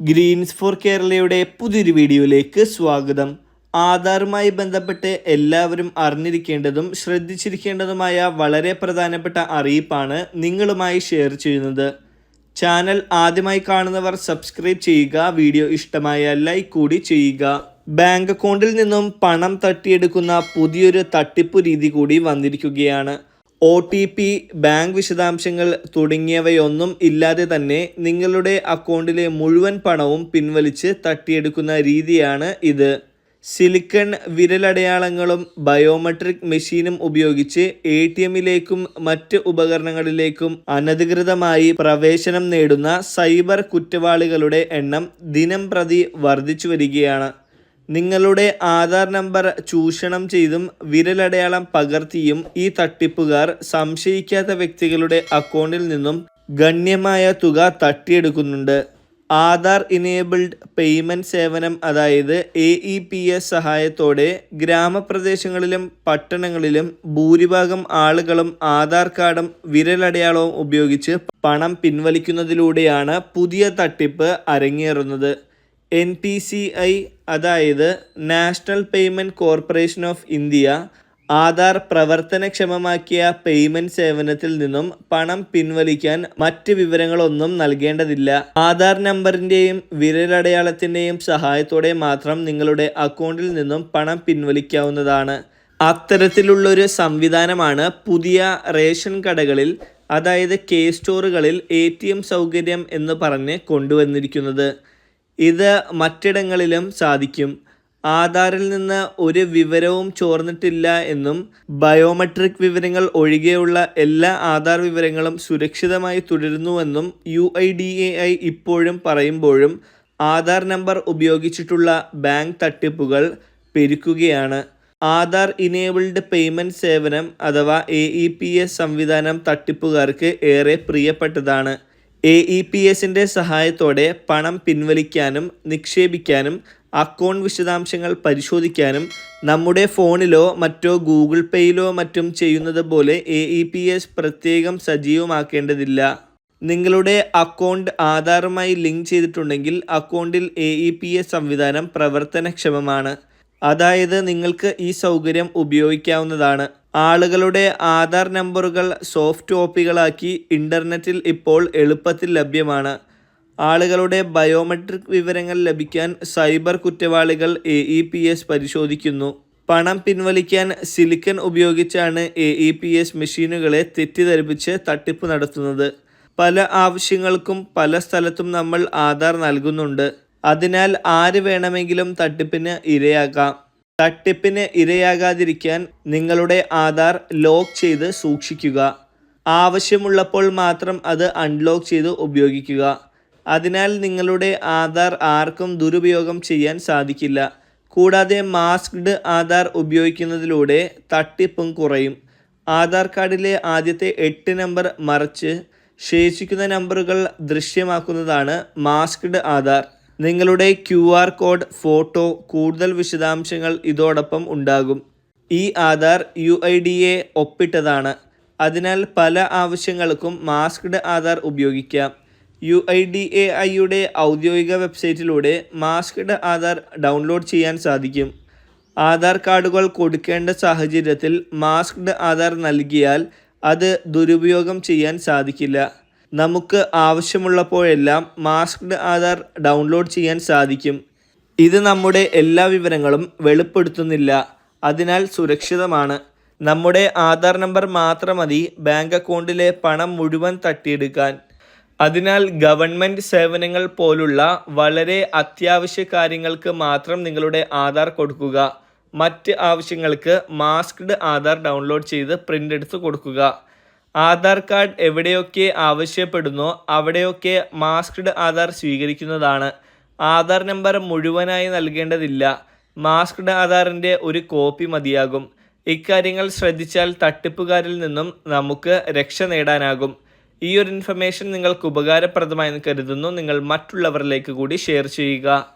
Green's four കേരളയുടെ പുതിയൊരു വീഡിയോയിലേക്ക് സ്വാഗതം. ആധാറുമായി ബന്ധപ്പെട്ട് എല്ലാവരും അറിഞ്ഞിരിക്കേണ്ടതും ശ്രദ്ധിച്ചിരിക്കേണ്ടതുമായ വളരെ പ്രധാനപ്പെട്ട അറിയിപ്പാണ് നിങ്ങളുമായി ഷെയർ ചെയ്യുന്നത്. ചാനൽ ആദ്യമായി കാണുന്നവർ സബ്സ്ക്രൈബ് ചെയ്യുക വീഡിയോ ഇഷ്ടമായ ലൈക്ക് കൂടി ചെയ്യുക. ബാങ്ക് അക്കൗണ്ടിൽ നിന്നും പണം തട്ടിയെടുക്കുന്ന പുതിയൊരു തട്ടിപ്പ് രീതി കൂടി വന്നിരിക്കുകയാണ്. ഒ ടി പി ബാങ്ക് വിശദാംശങ്ങൾ തുടങ്ങിയവയൊന്നും ഇല്ലാതെ തന്നെ നിങ്ങളുടെ അക്കൗണ്ടിലെ മുഴുവൻ പണവും പിൻവലിച്ച് തട്ടിയെടുക്കുന്ന രീതിയാണ് ഇത്. സിലിക്കൺ വിരലടയാളങ്ങളും ബയോമെട്രിക് മെഷീനും ഉപയോഗിച്ച് എ ടി എമ്മിലേക്കും മറ്റ് ഉപകരണങ്ങളിലേക്കും അനധികൃതമായി പ്രവേശനം നേടുന്ന സൈബർ കുറ്റവാളികളുടെ എണ്ണം ദിനം പ്രതി വർദ്ധിച്ചു വരികയാണ്. നിങ്ങളുടെ ആധാർ നമ്പർ ചൂഷണം ചെയ്തും വിരലടയാളം പകർത്തിയും ഈ തട്ടിപ്പുകാർ സംശയിക്കാത്ത വ്യക്തികളുടെ അക്കൗണ്ടിൽ നിന്നും ഗണ്യമായ തുക തട്ടിയെടുക്കുന്നുണ്ട്. ആധാർ ഇനേബിൾഡ് പേയ്മെന്റ് സേവനം അതായത് എ ഇ പി എസ് സഹായത്തോടെ ഗ്രാമപ്രദേശങ്ങളിലും പട്ടണങ്ങളിലും ഭൂരിഭാഗം ആളുകളും ആധാർ കാർഡും വിരലടയാളവും ഉപയോഗിച്ച് പണം പിൻവലിക്കുന്നതിലൂടെയാണ് പുതിയ തട്ടിപ്പ് അരങ്ങേറുന്നത്. എൻ പി സി ഐ അതായത് national payment corporation of India Aadhaar പ്രവർത്തനക്ഷമമാക്കിയ payment സേവനത്തിൽ നിന്നും പണം പിൻവലിക്കാൻ മറ്റ് വിവരങ്ങളൊന്നും നൽകേണ്ടതില്ല. ആധാർ നമ്പറിന്റെയും വിരലടയാളത്തിന്റെയും സഹായത്തോടെ മാത്രം നിങ്ങളുടെ അക്കൗണ്ടിൽ നിന്നും പണം പിൻവലിക്കാവുന്നതാണ്. അത്തരത്തിലുള്ളൊരു സംവിധാനമാണ് പുതിയ റേഷൻ കടകളിൽ അതായത് കെ സ്റ്റോറുകളിൽ എ സൗകര്യം എന്ന് പറഞ്ഞ് കൊണ്ടുവന്നിരിക്കുന്നത്. ഇത് മറ്റിടങ്ങളിലും സാധിക്കും. ആധാറിൽ നിന്ന് ഒരു വിവരവും ചോർന്നിട്ടില്ല എന്നും ബയോമെട്രിക് വിവരങ്ങൾ ഒഴികെയുള്ള എല്ലാ ആധാർ വിവരങ്ങളും സുരക്ഷിതമായി തുടരുന്നുവെന്നും U I D A I ഇപ്പോഴും പറയുമ്പോഴും ആധാർ നമ്പർ ഉപയോഗിച്ചിട്ടുള്ള ബാങ്ക് തട്ടിപ്പുകൾ പെരുക്കുകയാണ്. ആധാർ ഇനേബിൾഡ് പേയ്മെന്റ് സേവനം അഥവാ എ ഇ പി എസ് സംവിധാനം തട്ടിപ്പുകാർക്ക് ഏറെ പ്രിയപ്പെട്ടതാണ്. എ ഇ പി എസിന്റെ സഹായത്തോടെ പണം പിൻവലിക്കാനും നിക്ഷേപിക്കാനും അക്കൗണ്ട് വിശദാംശങ്ങൾ പരിശോധിക്കാനും നമ്മുടെ ഫോണിലോ മറ്റോ ഗൂഗിൾ പേയിലോ മറ്റും ചെയ്യുന്നത് പോലെ എ ഇ പി എസ് പ്രത്യേകം സജീവമാക്കേണ്ടതില്ല. നിങ്ങളുടെ അക്കൗണ്ട് ആധാറുമായി ലിങ്ക് ചെയ്തിട്ടുണ്ടെങ്കിൽ അക്കൗണ്ടിൽ എ ഇ പി എസ് സംവിധാനം പ്രവർത്തനക്ഷമമാണ്. അതായത് നിങ്ങൾക്ക് ഈ സൗകര്യം ഉപയോഗിക്കാവുന്നതാണ്. ആളുകളുടെ ആധാർ നമ്പറുകൾ സോഫ്റ്റ് കോപ്പികളാക്കി ഇന്റർനെറ്റിൽ ഇപ്പോൾ എളുപ്പത്തിൽ ലഭ്യമാണ്. ആളുകളുടെ ബയോമെട്രിക് വിവരങ്ങൾ ലഭിക്കാൻ സൈബർ കുറ്റവാളികൾ എ ഇ പി എസ് പരിശോധിക്കുന്നു. പണം പിൻവലിക്കാൻ സിലിക്കൺ ഉപയോഗിച്ചാണ് എ ഇ പി എസ് മെഷീനുകളെ തെറ്റിദ്ധരിപ്പിച്ച് തട്ടിപ്പ് നടത്തുന്നത്. പല ആവശ്യങ്ങൾക്കും പല സ്ഥലത്തും നമ്മൾ ആധാർ നൽകുന്നുണ്ട്. അതിനാൽ ആര് വേണമെങ്കിലും തട്ടിപ്പിന് ഇരയാക്കാം തട്ടിപ്പിന് ഇരയാകാതിരിക്കാൻ നിങ്ങളുടെ ആധാർ ലോക്ക് ചെയ്ത് സൂക്ഷിക്കുക. ആവശ്യമുള്ളപ്പോൾ മാത്രം അത് അൺലോക്ക് ചെയ്ത് ഉപയോഗിക്കുക. അതിനാൽ നിങ്ങളുടെ ആധാർ ആർക്കും ദുരുപയോഗം ചെയ്യാൻ സാധിക്കില്ല. കൂടാതെ മാസ്ക്ഡ് ആധാർ ഉപയോഗിക്കുന്നതിലൂടെ തട്ടിപ്പും കുറയും. ആധാർ കാർഡിലെ ആദ്യത്തെ എട്ട് നമ്പർ മറച്ച് ശേഷിക്കുന്ന നമ്പറുകൾ ദൃശ്യമാക്കുന്നതാണ് മാസ്ക്ഡ് ആധാർ. നിങ്ങളുടെ ക്യു ആർ കോഡ് ഫോട്ടോ കൂടുതൽ വിശദാംശങ്ങൾ ഇതോടൊപ്പം ഉണ്ടാകും. ഈ Aadhaar U I D A ഒപ്പിട്ടതാണ്. അതിനാൽ പല ആവശ്യങ്ങൾക്കും മാസ്ക്ഡ് ആധാർ ഉപയോഗിക്കാം. യു ഐ ഡി എ ഐയുടെ ഔദ്യോഗിക വെബ്സൈറ്റിലൂടെ മാസ്ക്ഡ് ആധാർ ഡൗൺലോഡ് ചെയ്യാൻ സാധിക്കും. ആധാർ കാർഡുകൾ കൊടുക്കേണ്ട സാഹചര്യത്തിൽ മാസ്ക്ഡ് ആധാർ നൽകിയാൽ അത് ദുരുപയോഗം ചെയ്യാൻ സാധിക്കില്ല. നമുക്ക് ആവശ്യമുള്ളപ്പോഴെല്ലാം മാസ്ക്ഡ് ആധാർ ഡൗൺലോഡ് ചെയ്യാൻ സാധിക്കും. ഇത് നമ്മുടെ എല്ലാ വിവരങ്ങളും വെളിപ്പെടുത്തുന്നില്ല. അതിനാൽ സുരക്ഷിതമാണ്. നമ്മുടെ ആധാർ നമ്പർ മാത്രം മതി ബാങ്ക് അക്കൗണ്ടിലെ പണം മുഴുവൻ തട്ടിയെടുക്കാൻ. അതിനാൽ ഗവൺമെന്റ് സേവനങ്ങൾ പോലുള്ള വളരെ അത്യാവശ്യ കാര്യങ്ങൾക്ക് മാത്രം നിങ്ങളുടെ ആധാർ കൊടുക്കുക. മറ്റ് ആവശ്യങ്ങൾക്ക് മാസ്ക്ഡ് ആധാർ ഡൗൺലോഡ് ചെയ്ത് പ്രിന്റ് എടുത്ത് കൊടുക്കുക. ആധാർ കാർഡ് എവിടെയൊക്കെ ആവശ്യപ്പെടുന്നോ അവിടെയൊക്കെ മാസ്ക്ഡ് ആധാർ സ്വീകരിക്കുന്നതാണ്. ആധാർ നമ്പർ മുഴുവനായി നൽകേണ്ടതില്ല. മാസ്ക്ഡ് ആധാറിന്റെ ഒരു കോപ്പി മതിയാകും. ഇക്കാര്യങ്ങൾ ശ്രദ്ധിച്ചാൽ തട്ടിപ്പുകാരിൽ നിന്നും നമുക്ക് രക്ഷ നേടാനാകും. ഈ ഒരു ഇൻഫർമേഷൻ നിങ്ങൾക്ക് ഉപകാരപ്രദമായെന്ന് കരുതുന്നു. നിങ്ങൾ മറ്റുള്ളവരിലേക്ക് കൂടി ഷെയർ ചെയ്യുക.